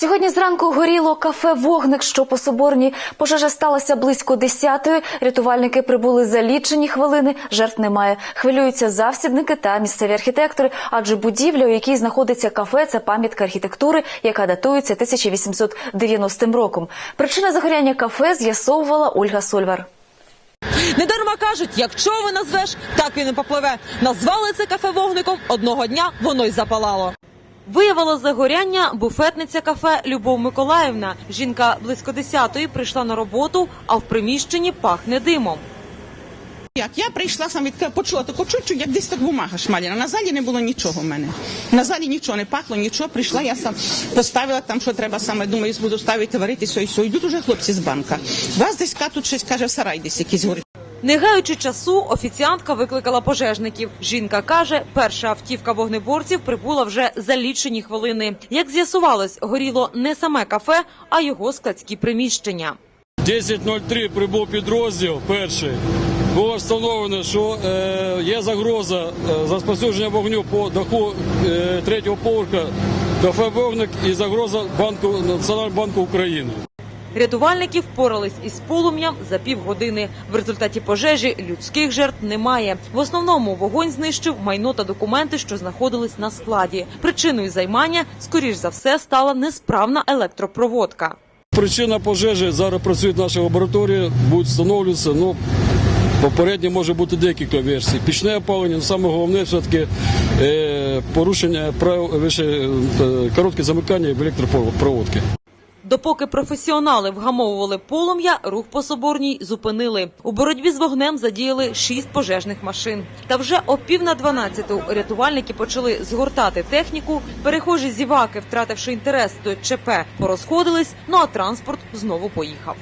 Сьогодні зранку горіло кафе Вогник, що по соборній. Пожежа сталася близько 10-ї. Рятувальники прибули за лічені хвилини. Жертв немає. Хвилюються завсідники та місцеві архітектори, адже будівля, у якій знаходиться кафе, це пам'ятка архітектури, яка датується 1890 роком. Причина загоряння кафе з'ясовувала Ольга Сольвар. Недарма кажуть, як човен назвеш, так він і попливе. Назвали це кафе вогником. Одного дня воно й запалало. Виявила загоряння буфетниця кафе Любов Миколаївна. Жінка близько десятої прийшла на роботу, а в приміщенні пахне димом. Як я прийшла саме така, почула таку чучу, як десь так бумага шмаляна. На залі не було нічого в мене. На залі нічого не пахло, нічого. Прийшла, я сам поставила там, що треба саме. Думаю, буду ставити, варити, все і все. Йдуть уже хлопці з банка. Вас десь тут щось каже, в сарай десь якийсь горить. Не гаючи часу, офіціантка викликала пожежників. Жінка каже, перша автівка вогнеборців прибула вже за лічені хвилини. Як з'ясувалось, горіло не саме кафе, а його складські приміщення. 10.03 прибув підрозділ перший. Було встановлено, що е, є загроза е, розповсюдження вогню по даху е, третього поверха кафе «Вогник» і загроза банку Національного банку України. Рятувальники впорались із полум'ям за півгодини. В результаті пожежі людських жертв немає. В основному вогонь знищив майно та документи, що знаходились на складі. Причиною займання, скоріш за все, стала несправна електропроводка. Причина пожежі зараз працює наша лабораторія, будуть встановлюватися. Ну, попередньо може бути декілька версій. Пічне опалення, але саме головне все-таки е, порушення правил вище, е, коротке замикання в електропроводки. Допоки професіонали вгамовували полум'я, рух по соборній зупинили. У боротьбі з вогнем задіяли шість пожежних машин. Та вже о пів на дванадцяту рятувальники почали згортати техніку. Перехожі зіваки, втративши інтерес до ЧП, порозходились. Ну а транспорт знову поїхав.